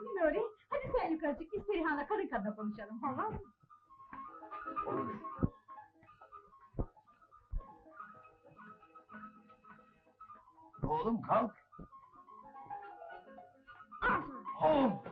Nuri, hadi sen yukarı çık, biz Perihan'la kadın kadına konuşalım, olmaz mı? Olur. Oğlum kalk. Ah! Of!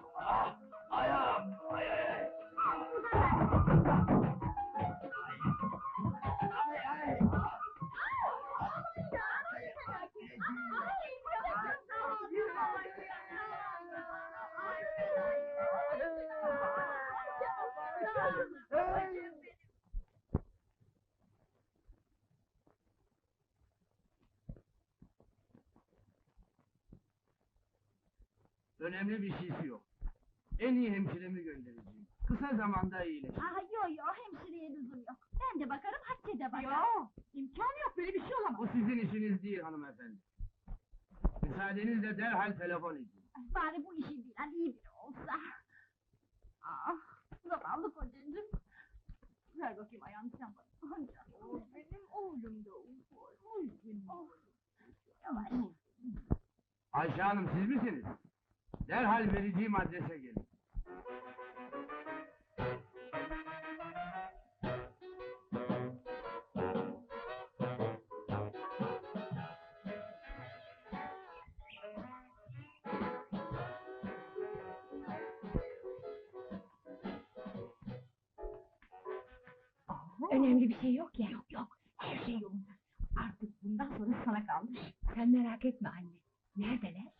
Önemli bir şeysi yok. En iyi hemşiremi göndereceğim. Kısa zamanda iyileşir. Ah, yo yo, hemşireye lüzum yok. Ben de bakarım, Hatice de bakar. Yo, imkan yok böyle bir şey olamaz. Bu sizin işiniz değil hanımefendi. Müsaadenizle derhal telefon edin. Bari bu işi bilen iyi biri olsa. Ah, zavallı kocacığım. Ver bakayım ayağını sen bana. Ah, canım. Benim oğlum da ufak. Oy benim oğlum. Yavaş. Ayşe Hanım siz misiniz? Derhal vereceğim adrese gelin. Önemli bir şey yok ya. Yok yok, her şey yolunda. Artık bundan sonra sana kalmış. Sen merak etme anne. Neredeler?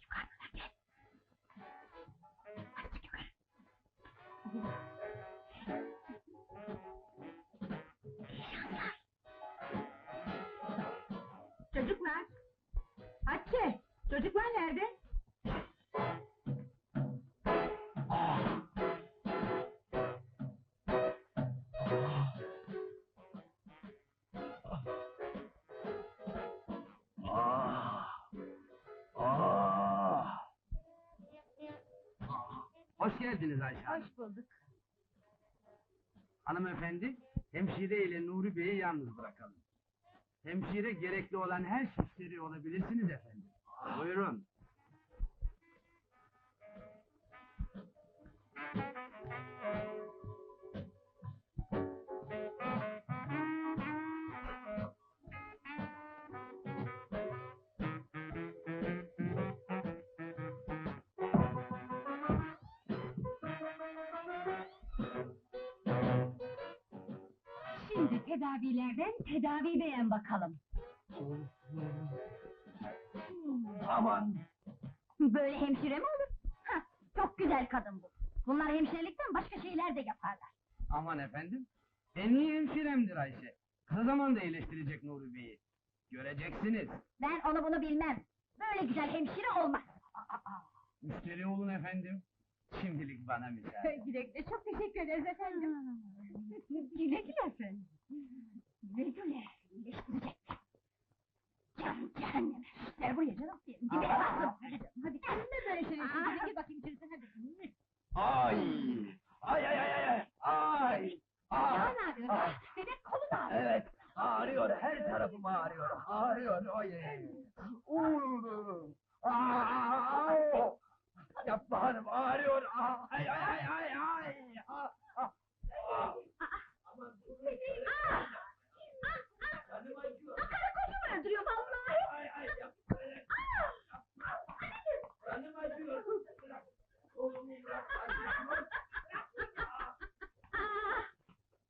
Hoş geldiniz Ayşe Hanım. Hoş bulduk. Hanımefendi, hemşire ile Nuri Bey'i yalnız bırakalım. Hemşire gerekli olan her şeyleri olabilirsiniz efendim. Buyurun. Şimdi tedavilerden tedavi beğen bakalım. Aman! Böyle hemşire mi olur? Hah, çok güzel kadın bu. Bunlar hemşirelikten başka şeyler de yaparlar. Aman efendim, en iyi hemşiremdir Ayşe. Kısa zamanda iyileştirecek Nuri Bey'i. Göreceksiniz. Ben onu bunu bilmem. Böyle güzel hemşire olmaz. Müşteri olun efendim. Şimdilik bana müsaade. Güle güle, çok teşekkür ederiz efendim. güle güle efendim. Güle güle. İyileştirecek. Can cehenneme. Gel buraya canım. Dibine bastım. Hadi canım, hadi. Ne böyle şey Aa. Hadi bakayım içerisine hadi. Ay ay ay ay! Ay! Ya Ah! ne yapıyorsun? Ah! Bebek kolun ağrıyor. Evet, ağrıyor, her tarafım ağrıyor, ağrıyor, oy! Uuu! Aa! Yapma hanım, ağrıyor, Aa, ay ay ay ay ay! Ah, ah, ah! Aman, Ah! Ah! Ah! canım acıyor. Ah, Karı kocamı öldürüyor vallahi. Ay ay yapma, Ah! Anneciğim. canım acıyor. Bırak, kolumu bırak, acıyor. Ah!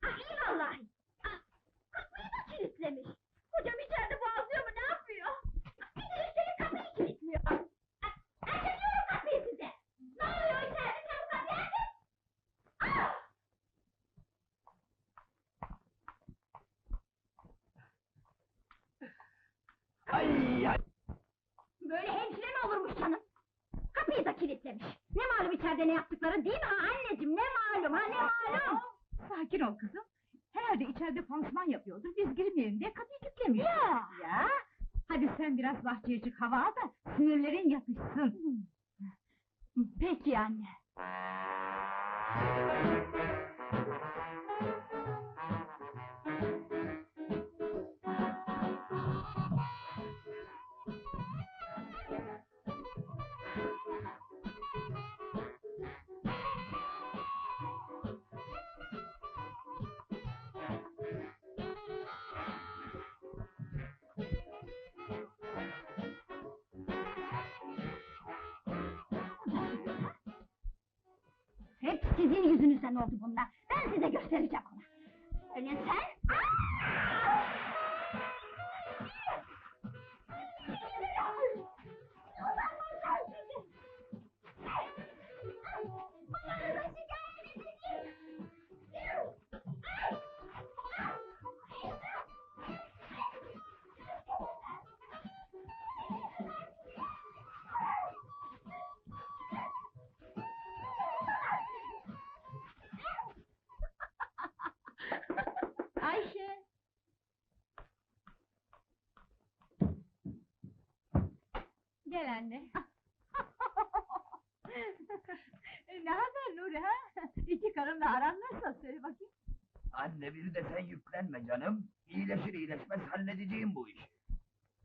Ah iyi vallahi. Ah! Kapıyı da kilitlemiş. Kocam içeride boğazlıyor mu ne yapıyor? Bir de üstelik kapıyı kilitliyor. Ah! Açıyorum kapıyı size. Ne oluyor içeride çabuk kapıyı açın. Ah! Ay ay! Böyle hemşire mi olurmuş canım? Kapıyı da kilitlemiş. Ne malum içeride ne yaptıkları değil mi ha anneciğim? Ne malum ha ne malum? Sakin ol kızım. Herhalde içeride pansuman yapıyordur. Biz girmeyelim diye kapıyı kilitlemiş. Ya! Ya! Hadi sen biraz bahçeye çık hava al da sinirlerin yatışsın. Peki anne. Sizin yüzünüzden oldu bunlar. Gel anne. Ne haber Nuri ha? İki karınla aran nasıl? Söyle bakayım. Anne bir de sen yüklenme canım. İyileşir iyileşmez halledeceğim bu işi.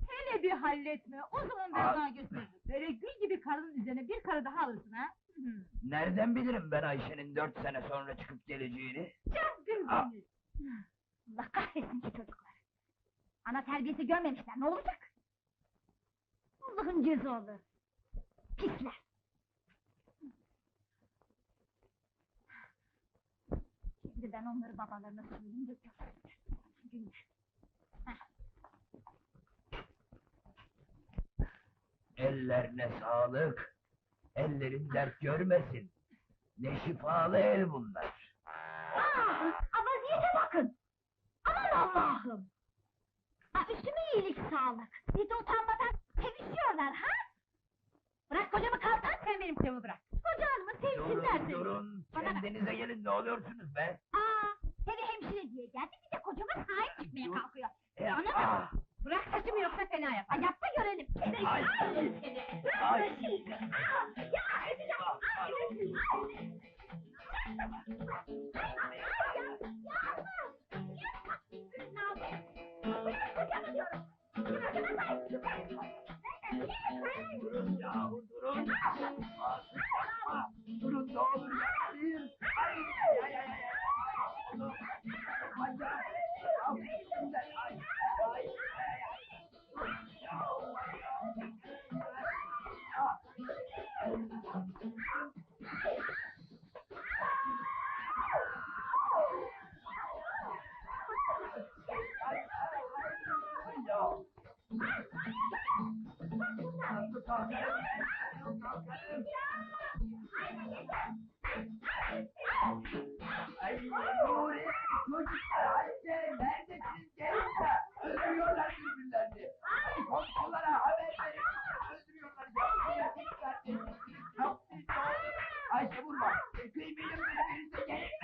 Hele bir halletme. O zaman ben Aa. sana gösteririm. Böyle gül gibi karının üzerine bir karı daha alırsın ha? Hı. Nereden bilirim ben Ayşe'nin dört sene sonra çıkıp geleceğini? Çapkın Aa. Allah kahretsin şu çocuklar. Ana terbiyesi görmemişler, ne olacak? Allah'ın cezalı. Pisler. Şimdi ben onları babalarına söyleyeyim de Günler. Ellerine sağlık. Ellerin dert görmesin. Ne şifalı el bunlar. Oluyorsunuz be? Ay Nuri, çocuklar Ayşe, neredesiniz gençler? Öldürüyorlar birbirlerini. Komşulara haber verin. Öldürüyorlar gençleri. Çok pis oldu. Ayşe vurma. Kıymayın birbirinize gelin be.